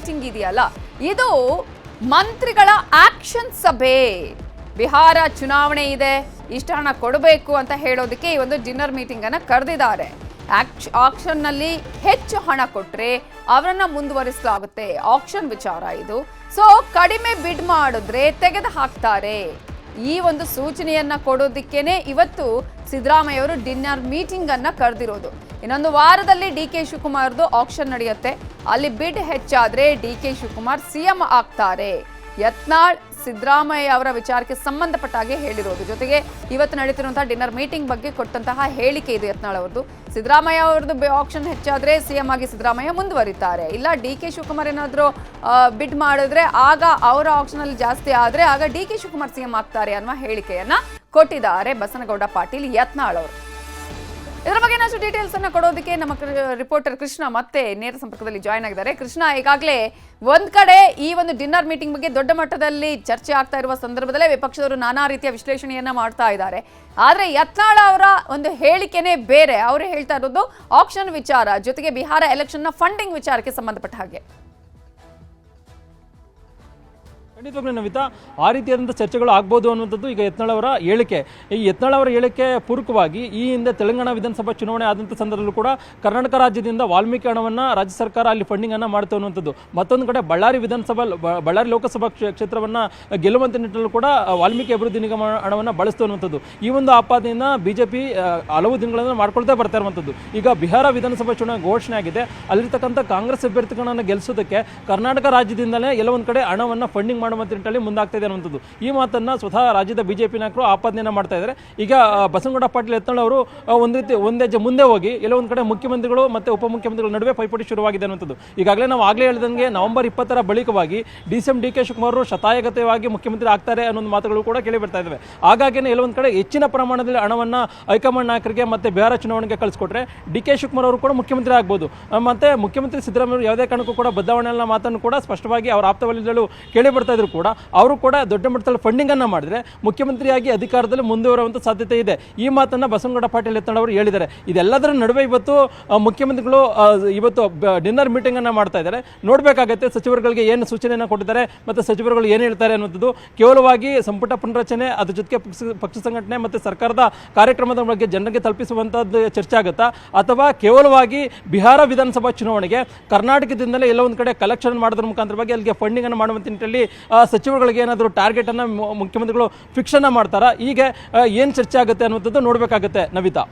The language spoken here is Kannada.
ಮೀಟಿಂಗ್ ಇದೆಯಲ್ಲ? ಇದು ಮಂತ್ರಿಗಳ ಆಕ್ಷನ್ ಸಭೆ. ಬಿಹಾರ ಚುನಾವಣೆ ಇದೆ, ಇಷ್ಟು ಹಣ ಕೊಡಬೇಕು ಅಂತ ಹೇಳೋದಕ್ಕೆ ಈ ಒಂದು ಡಿನ್ನರ್ ಮೀಟಿಂಗ್ ಅನ್ನ ಕರೆದಿದ್ದಾರೆ. ಆಕ್ಷನ್ನಲ್ಲಿ ಹೆಚ್ಚು ಹಣ ಕೊಟ್ರೆ ಅವರನ್ನ ಮುಂದುವರಿಸಲಾಗುತ್ತೆ. ಆಕ್ಷನ್ ವಿಚಾರ ಇದು. ಸೊ ಕಡಿಮೆ ಬಿಡ್ ಮಾಡಿದ್ರೆ ತೆಗೆದು ಹಾಕ್ತಾರೆ ಈ ಒಂದು ಸೂಚನೆಯನ್ನ ಕೊಡೋದಕ್ಕೇನೆ ಇವತ್ತು ಸಿದ್ದರಾಮಯ್ಯ ಅವರು ಡಿನ್ನರ್ ಮೀಟಿಂಗ್ ಅನ್ನ ಕರೆದಿರೋದು. ಇನ್ನೊಂದು ವಾರದಲ್ಲಿ ಡಿ ಕೆ ಶಿವಕುಮಾರ್ದು ಆಕ್ಷನ್ ನಡೆಯುತ್ತೆ. ಅಲ್ಲಿ ಬಿಡ್ ಹೆಚ್ಚಾದ್ರೆ ಡಿ ಕೆ ಶಿವಕುಮಾರ್ ಸಿಎಂ ಆಗ್ತಾರೆ. ಯತ್ನಾಳ್ ಸಿದ್ದರಾಮಯ್ಯ ಅವರ ವಿಚಾರಕ್ಕೆ ಸಂಬಂಧಪಟ್ಟ ಹಾಗೆ ಹೇಳಿರೋದು. ಜೊತೆಗೆ ಇವತ್ತು ನಡೀತಿರುವಂತಹ ಡಿನ್ನರ್ ಮೀಟಿಂಗ್ ಬಗ್ಗೆ ಕೊಟ್ಟಂತಹ ಹೇಳಿಕೆ ಇದು ಯತ್ನಾಳ್ ಅವರದ್ದು. ಸಿದ್ದರಾಮಯ್ಯ ಅವರದ್ದು ಆಕ್ಷನ್ ಹೆಚ್ಚಾದ್ರೆ ಸಿಎಂ ಆಗಿ ಸಿದ್ದರಾಮಯ್ಯ ಮುಂದುವರಿತಾರೆ. ಇಲ್ಲ ಡಿ ಕೆ ಶಿವಕುಮಾರ್ ಏನಾದರೂ ಬಿಡ್ ಮಾಡಿದ್ರೆ ಆಗ ಅವರ ಆಕ್ಷನ್ ಅಲ್ಲಿ ಜಾಸ್ತಿ ಆದ್ರೆ ಆಗ ಡಿ ಕೆ ಶಿವಕುಮಾರ್ ಸಿಎಂ ಆಗ್ತಾರೆ ಅನ್ನುವ ಹೇಳಿಕೆಯನ್ನ ಕೊಟ್ಟಿದ್ದಾರೆ ಬಸನಗೌಡ ಪಾಟೀಲ್ ಯತ್ನಾಳ್ ಅವರು. ಇದರ ಬಗ್ಗೆ ಇನ್ನಷ್ಟು ಡೀಟೇಲ್ಸ್ ಅನ್ನ ಕೊಡೋದಕ್ಕೆ ನಮ್ಮ ರಿಪೋರ್ಟರ್ ಕೃಷ್ಣ ಮತ್ತೆ ನೇರ ಸಂಪರ್ಕದಲ್ಲಿ ಜಾಯ್ನ್ ಆಗಿದ್ದಾರೆ. ಕೃಷ್ಣ, ಈಗಾಗಲೇ ಒಂದ್ ಕಡೆ ಈ ಒಂದು ಡಿನ್ನರ್ ಮೀಟಿಂಗ್ ಬಗ್ಗೆ ದೊಡ್ಡ ಮಟ್ಟದಲ್ಲಿ ಚರ್ಚೆ ಆಗ್ತಾ ಇರುವ ಸಂದರ್ಭದಲ್ಲೇ ವಿಪಕ್ಷದವರು ನಾನಾ ರೀತಿಯ ವಿಶ್ಲೇಷಣೆಯನ್ನ ಮಾಡ್ತಾ ಇದ್ದಾರೆ. ಆದ್ರೆ ಯತ್ನಾಳ ಅವರ ಒಂದು ಹೇಳಿಕೆನೇ ಬೇರೆ. ಅವರು ಹೇಳ್ತಾ ಇರೋದು ಆಪ್ಷನ್ ವಿಚಾರ, ಜೊತೆಗೆ ಬಿಹಾರ ಎಲೆಕ್ಷನ್ನ ಫಂಡಿಂಗ್ ವಿಚಾರಕ್ಕೆ ಸಂಬಂಧಪಟ್ಟ ಹಾಗೆ. ಖಂಡಿತವಾಗ್ಲೂ ನವಿತಾ ಆ ರೀತಿಯಾದಂಥ ಚರ್ಚೆಗಳು ಆಗ್ಬೋದು ಅನ್ನುವಂಥದ್ದು ಈಗ ಯತ್ನಾಳ್ ಅವರ ಹೇಳಿಕೆ. ಈ ಯತ್ನಾಳ್ ಅವರ ಹೇಳಿಕೆ ಪೂರಕವಾಗಿ ಈ ಹಿಂದೆ ತೆಲಂಗಾಣ ವಿಧಾನಸಭಾ ಚುನಾವಣೆ ಆದಂಥ ಸಂದರ್ಭದಲ್ಲೂ ಕೂಡ ಕರ್ನಾಟಕ ರಾಜ್ಯದಿಂದ ವಾಲ್ಮೀಕಿ ಹಣವನ್ನು ರಾಜ್ಯ ಸರ್ಕಾರ ಅಲ್ಲಿ ಫಂಡಿಂಗ್ ಅನ್ನು ಮಾಡ್ತು ಅನ್ನುವಂಥದ್ದು. ಮತ್ತೊಂದು ಕಡೆ ಬಳ್ಳಾರಿ ವಿಧಾನಸಭಾ ಬಳ್ಳಾರಿ ಲೋಕಸಭಾ ಕ್ಷೇ- ಕ್ಷೇತ್ರವನ್ನ ಗೆಲ್ಲುವಂತ ನಿಟ್ಟಿನಲ್ಲೂ ಕೂಡ ವಾಲ್ಮೀಕಿ ಅಭಿವೃದ್ಧಿ ನಿಗಮ ಹಣವನ್ನು ಬಳಸ್ತು ಅನ್ನುವಂಥದ್ದು. ಈ ಒಂದು ಆಪಾದನೆಯನ್ನ ಬಿಜೆಪಿ ಹಲವು ದಿನಗಳನ್ನು ಮಾಡ್ಕೊಳ್ತಾ ಬರ್ತಾ ಇರುವಂಥದ್ದು. ಈಗ ಬಿಹಾರ ವಿಧಾನಸಭಾ ಚುನಾವಣೆ ಘೋಷಣೆ ಆಗಿದೆ. ಅಲ್ಲಿರ್ತಕ್ಕಂಥ ಕಾಂಗ್ರೆಸ್ ಅಭ್ಯರ್ಥಿಗಳನ್ನು ಗೆಲ್ಲಿಸೋದಕ್ಕೆ ಕರ್ನಾಟಕ ರಾಜ್ಯದಿಂದಲೇ ಎಲ್ಲ ಕಡೆ ಹಣವನ್ನು ಫಂಡಿಂಗ್ ಮಾಡುವಂತ ನಿಟ್ಟಲ್ಲಿ ಮುಂದಾಗ್ತಾ ಇದೆ ಅನ್ನುವಂಥದ್ದು. ಈ ಮಾತನ್ನು ಸ್ವತಃ ರಾಜ್ಯದ ಬಿಜೆಪಿ ನಾಯಕರು ಆಪಾದನೆಯನ್ನು ಮಾಡ್ತಾ ಇದ್ದಾರೆ. ಈಗ ಆ, ಬಸವನಗೌಡ ಪಾಟೀಲ್ ಎತ್ನಾಳ್ ಅವರು ಒಂದು ರೀತಿ ಒಂದೇ ಹೆಜ್ಜೆ ಮುಂದೆ ಹೋಗಿ ಎಲ್ಲ ಒಂದು ಕಡೆ ಮುಖ್ಯಮಂತ್ರಿಗಳು ಮತ್ತು ಉಪಮುಖ್ಯಮಂತ್ರಿಗಳ ನಡುವೆ ಪೈಪೋಟಿ ಶುರುವಾಗಿದೆ ಅನ್ನುವಂಥದ್ದು. ಈಗಾಗಲೇ ನಾವು ಆಗಲೇ ಹೇಳಿದಂಗೆ ನವೆಂಬರ್ ಇಪ್ಪತ್ತರ ಬಳಿಕವಾಗಿ D C M D K Shivakumar ಅವರು ಶತಾಯಗತವಾಗಿ ಮುಖ್ಯಮಂತ್ರಿ ಆಗ್ತಾರೆ ಅನ್ನೋ ಮಾತುಗಳು ಕೂಡ ಕೇಳಿ ಬರ್ತಾ ಇದ್ದಾವೆ. ಹಾಗಾಗಿನೇ ಎಲ್ಲ ಒಂದು ಕಡೆ ಹೆಚ್ಚಿನ ಪ್ರಮಾಣದಲ್ಲಿ ಹಣವನ್ನು ಹೈಕಮಾಂಡ್ ನಾಯಕರಿಗೆ ಮತ್ತೆ ಬಿಹಾರ ಚುನಾವಣೆಗೆ ಕಳಿಸ್ಕೊಟ್ರೆ ಡಿ ಕೆ ಶಿವಕುಮಾರ್ ಅವರು ಕೂಡ ಮುಖ್ಯಮಂತ್ರಿ ಆಗ್ಬೋದು. ಮತ್ತು ಮುಖ್ಯಮಂತ್ರಿ ಸಿದ್ದರಾಮಯ್ಯ ಯಾವುದೇ ಕಾರಣಕ್ಕೂ ಕೂಡ ಬದಲಾವಣೆಗಳ ಮಾತನ್ನು ಕೂಡ ಸ್ಪಷ್ಟವಾಗಿ ಅವರ ಆಪ್ತವಲಯದಲ್ಲೂ ಕೇಳಿ ಬರ್ತಾ ಇದ್ರು ಕೂಡ ಅವರು ಕೂಡ ದೊಡ್ಡ ಮಟ್ಟದಲ್ಲಿ ಫಂಡಿಂಗ್ ಅನ್ನ ಮಾಡಿದ್ರೆ ಮುಖ್ಯಮಂತ್ರಿಯಾಗಿ ಅಧಿಕಾರದಲ್ಲಿ ಮುಂದುವರುವಂತ ಸಾಧ್ಯತೆ ಇದೆ. ಈ ಮಾತನ್ನ ಬಸವನಗೌಡ ಪಾಟೀಲ್ ಅವರು ಹೇಳಿದ್ದಾರೆ. ಇದೆಲ್ಲದರ ನಡುವೆ ಇವತ್ತು ಮುಖ್ಯಮಂತ್ರಿಗಳು ಇವತ್ತು ಡಿನ್ನರ್ ಮೀಟಿಂಗ್ ಅನ್ನ ಮಾಡ್ತಾ ಇದ್ದಾರೆ. ನೋಡಬೇಕಾಗತ್ತೆ ಸಚಿವರುಗಳಿಗೆ ಏನು ಸೂಚನೆಯನ್ನು ಕೊಟ್ಟಿದ್ದಾರೆ ಮತ್ತೆ ಸಚಿವರುಗಳು ಏನು ಹೇಳ್ತಾರೆ ಅನ್ನುವಂಥದ್ದು. ಕೇವಲವಾಗಿ ಸಂಪುಟ ಪುನರಚನೆ ಅದ್ರ ಜೊತೆಗೆ ಪಕ್ಷ ಸಂಘಟನೆ ಮತ್ತೆ ಸರ್ಕಾರದ ಕಾರ್ಯಕ್ರಮದ ಬಗ್ಗೆ ಜನರಿಗೆ ತಲುಪಿಸುವಂಥದ್ದು ಚರ್ಚೆ ಆಗುತ್ತಾ? ಅಥವಾ ಕೇವಲವಾಗಿ ಬಿಹಾರ ವಿಧಾನಸಭಾ ಚುನಾವಣೆಗೆ ಕರ್ನಾಟಕದಿಂದಲೇ ಎಲ್ಲ ಒಂದು ಕಡೆ ಕಲೆಕ್ಷನ್ ಮಾಡೋದ್ರ ಮುಖಾಂತರವಾಗಿ ಅಲ್ಲಿಗೆ ಫಂಡಿಂಗ್ ಅನ್ನು ಮಾಡುವಂತ ನಿಟ್ಟಿನಲ್ಲಿ ಆ, ಸಚಿವರುಗಳಿಗೆ ಏನಾದರೂ ಟಾರ್ಗೆಟ್ ಅನ್ನ ಮುಖ್ಯಮಂತ್ರಿಗಳು ಫಿಕ್ಷನ್ನ ಮಾಡ್ತಾರಾ? ಹೀಗೆ ಏನು ಚರ್ಚೆ ಆಗುತ್ತೆ ಅನ್ನುವಂಥದ್ದು ನೋಡಬೇಕಾಗುತ್ತೆ ನವಿತಾ.